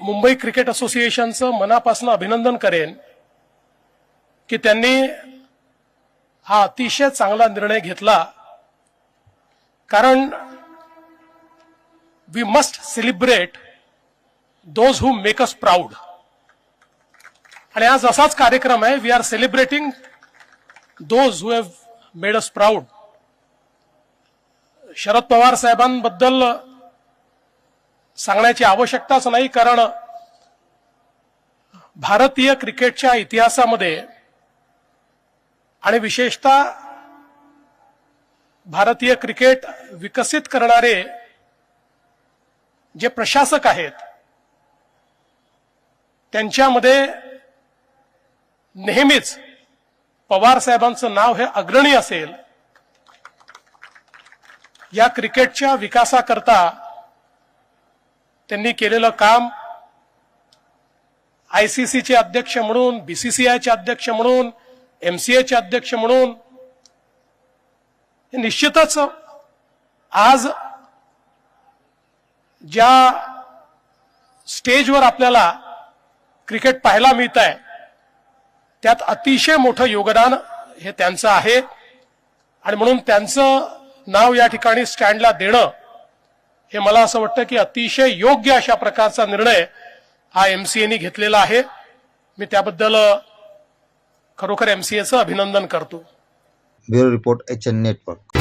Mumbai cricket असोसिएशनचं मनापासून अभिनंदन करेन की त्यांनी हा अतिशय चांगला निर्णय घेतला. कारण we must celebrate those who make us proud आणि आज असाच कार्यक्रम आहे. We are celebrating those who have made us proud Sharad Pawar साहेबांबद्दल सांगण्याची आवश्यकताच नाही कारण भारतीय क्रिकेटच्या इतिहासामध्ये आणि विशेषतः भारतीय क्रिकेट विकसित करणारे जे प्रशासक आहेत त्यांच्यामध्ये नेहमीच पवार साहेबांचं नाव हे अग्रणी असेल. या क्रिकेटच्या विकासाकरता त्यांनी केलेलं काम आयसीसीचे अध्यक्ष म्हणून बीसीसीआयचे अध्यक्ष म्हणून एमसीएचे अध्यक्ष म्हणून हे निश्चितच आज ज्या स्टेजवर आपल्याला क्रिकेट पाहायला मिळत आहे त्यात अतिशय मोठं योगदान हे त्यांचं आहे. आणि म्हणून त्यांचं नाव या ठिकाणी स्टँडला देणं हे मला असं वाटतं की अतिशय योग्य अशा प्रकारचा निर्णय हा एमसीएनी घेतलेला आहे. मी त्याबद्दल खरोखर एमसीएचं अभिनंदन करतो. Bureau report H N network.